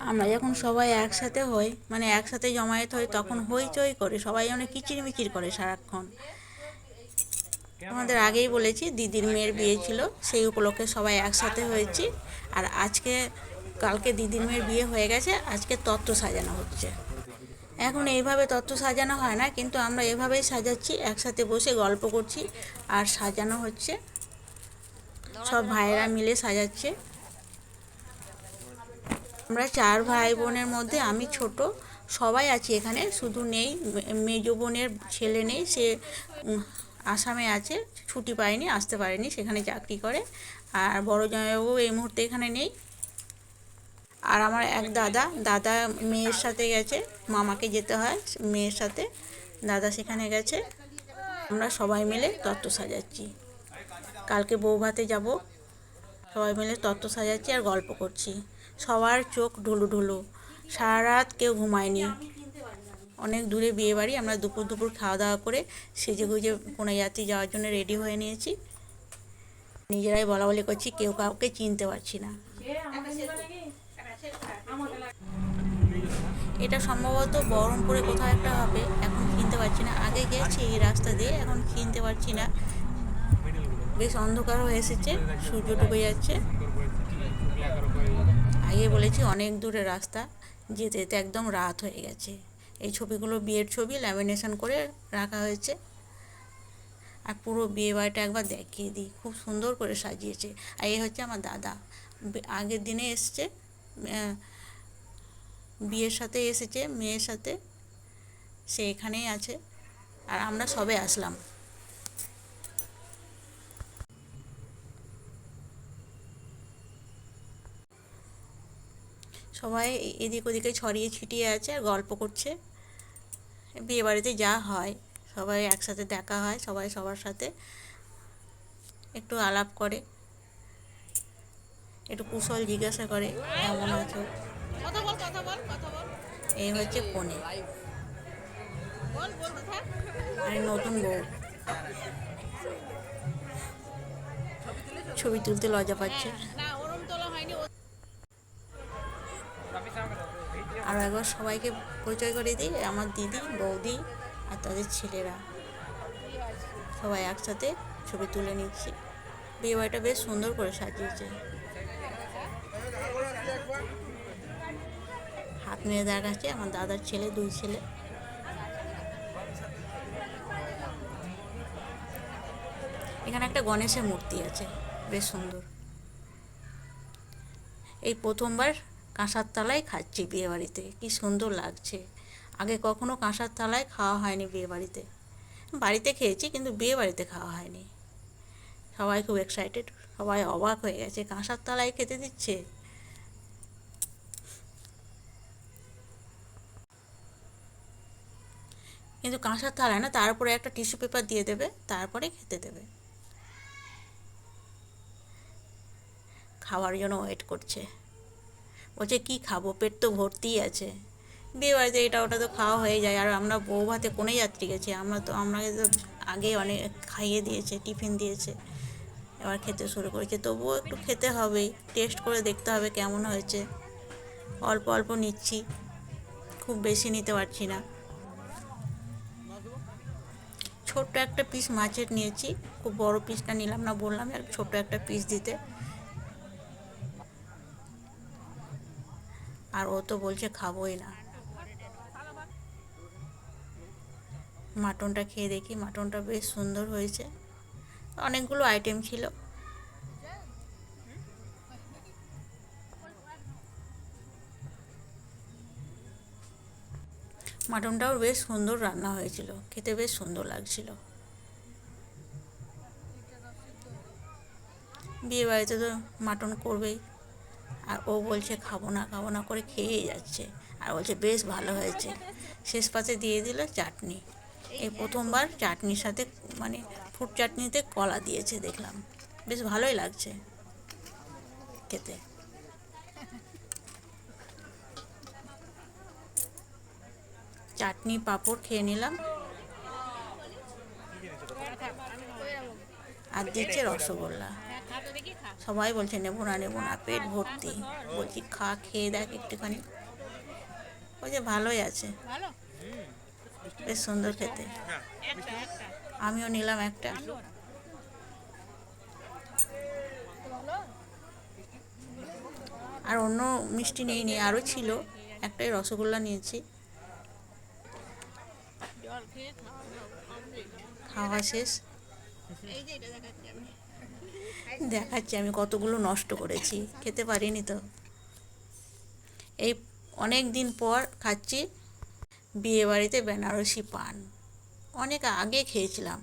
আমরা যখন সবাই একসাথে হই মানে একসাথে জমায়েত হই, তখন হইচই করে, সবাই অনেক কিচিরমিচির করে সারাক্ষণ। আমাদের আগেই বলেছি, দিদির মেয়ের বিয়ে ছিল, সেই উপলক্ষে সবাই একসাথে হয়েছি। আর আজকে, কালকে দিদির মেয়ের বিয়ে হয়ে গেছে, আজকে তত্ত্ব সাজানো হচ্ছে। এখন এইভাবে তত্ত্ব সাজানো হয় না, কিন্তু আমরা এভাবেই সাজাচ্ছি, একসাথে বসে গল্প করছি, আর সাজানো হচ্ছে। সব ভাইয়েরা মিলে সাজাচ্ছে। আমরা চার ভাই বোনের মধ্যে আমি ছোট, সবাই আছি এখানে, শুধু নেই, মেজো বোনের ছেলে নেই, সে আসামে আছে, ছুটি পায়নি, আসতে পারেনি, সেখানে চাকরি করে, আর বড় জামাইবাবু এই মুহূর্তে এখানে নেই। আর আমার এক দাদা দাদা মেয়ের সাথে গেছে, মামাকে যেতে হয় মেয়ের সাথে, দাদা সেখানে গেছে। আমরা সবাই মিলে তত্ত্ব সাজাচ্ছি। কালকে বউ ভাতে যাব, সবাই মিলে তত্ত্ব সাজাচ্ছি আর গল্প করছি। সবার চোখ ঢুলু ঢুলু। সারা রাত কেউ ঘুমায়নি। অনেক দূরে বিয়ে বাড়ি, আমরা দুপুর দুপুর খাওয়া দাওয়া করে সেজে গুজে কোনো যাত্রী যাওয়ার জন্য রেডি হয়ে নিয়েছি। নিজেরাই বলা বলি করছি, কেউ কাউকে চিনতে পারছি না। এটা সম্ভবত বহরমপুরে কোথাও একটা হবে, এখন চিনতে পারছি না। আগে গেছি এই রাস্তা দিয়ে, এখন চিনতে পারছি না। বেশ অন্ধকার হয়ে এসেছে, সূর্য ডুবে যাচ্ছে। আগে বলেছি অনেক দূরে রাস্তা, যেতে যেতে একদম রাত হয়ে গেছে। এই ছবিগুলো বিয়ের ছবি ল্যামিনেশন করে রাখা হয়েছে। আর পুরো বিয়ে বাড়িটা একবার দেখিয়ে দিই, খুব সুন্দর করে সাজিয়েছে। আর এই হচ্ছে আমার দাদা। আগের দিনে এসছে বিয়ের সাথে এসেছে, মেয়ের সাথে। সে এখানেই আছে। আর আমরা সবে আসলাম। সবাই এদিক ওদিকে ছড়িয়ে ছিটিয়ে আছে আর গল্প করছে। বিয়ে বাড়িতে যা হয় সবাই একসাথে দেখা হয় সবাই সবার সাথে একটু আলাপ করে একটু কুশল জিজ্ঞাসা করে কেমন আছো? এই হচ্ছে কনে আর নতুন বউ। ছবি তুলতে লজ্জা পাচ্ছে না ওরম তোলা হয়নি ও- আর একবার সবাইকে পরিচয় করে দিই। আমার দিদি, বৌদি আর তাদের ছেলেরা। সবাই একসাথে ছবি তুলে নিচ্ছি। বিয়ে বাড়িটা বেশ সুন্দর করে সাজিয়েছে। হাত মেরে দেখাচ্ছে আমার দাদার ছেলে, দুই ছেলে। এখানে একটা গণেশের মূর্তি আছে, বেশ সুন্দর। এই প্রথমবার কাঁসার তালায় খাচ্ছি বিয়ে বাড়িতে কি সুন্দর লাগছে। আগে কখনো কাঁসার তালায় খাওয়া হয়নি বিয়েবাড়িতে। বাড়িতে বাড়িতে খেয়েছি কিন্তু বিয়েবাড়িতে খাওয়া হয়নি। সবাই খুব এক্সাইটেড সবাই অবাক হয়ে গেছে, কাঁসার তালায় খেতে দিচ্ছে? কিন্তু কাঁসার থালায় না তারপরে একটা টিস্যু পেপার দিয়ে দেবে, তারপরে খেতে দেবে। খাওয়ার জন্য ওয়েট করছে। বলছে কি খাব, পেট তো ভর্তিই আছে। বিয়ে বাড়িতে এটা ওটা তো খাওয়া হয়ে যায়। আর আমরা বউ ভাতে কোনে যাত্রী গেছি? আমরা তো আমাকে তো আগে অনেক খাইয়ে দিয়েছে, টিফিন দিয়েছে। এবার খেতে শুরু করেছে। তবুও একটু খেতে হবেই টেস্ট করে দেখতে হবে কেমন হয়েছে। অল্প অল্প নিচ্ছি, খুব বেশি নিতে পারছি না। ছোট্ট একটা পিস মাছের নিয়েছি। খুব বড় পিসটা নিলাম না, বললাম আর ছোট্ট একটা পিস দিতে। আর ও তো বলছে খাবোই না। মাটনটা খেয়ে দেখি, মাটনটা বেশ সুন্দর হয়েছে। অনেকগুলো আইটেম ছিল। মাটনটাও বেশ সুন্দর রান্না হয়েছিল, খেতে বেশ সুন্দর লাগছিল। বিয়ে বাড়িতে তো মাটন করবেই। আর ও বলছে, খাব না খাব না করে খেয়েই যাচ্ছে। আর বলছে, বেশ, ভালো হয়েছে। শেষ পাতে দিয়ে দিল চাটনি। এই প্রথমবার চাটনির সাথে মানে ফুড চাটনিতে কলা দিয়েছে, দেখলাম। বেশ ভালোই লাগছে খেতে। চাটনি পাঁপড় খেয়ে নিলাম। আর দিচ্ছে রসগোল্লা। সবাই বলছে নেব না নেব না পেট ভর্তি। বলছি খা খেয়ে দেখ একটুখানি। ওই যে ভালোই আছে। বেশ সুন্দর খেতে। আমিও নিলাম একটা। আর অন্য মিষ্টি নেই নি আরও ছিল। একটাই রসগোল্লা নিয়েছি। খাওয়া শেষ। এই যে এটা দেখাচ্ছি, আমি কতগুলো নষ্ট করেছি। খেতে পারিনি তো। এই অনেক দিন পর খাচ্ছি বিয়ে বাড়িতে বেনারসি পান। অনেক আগে খেয়েছিলাম।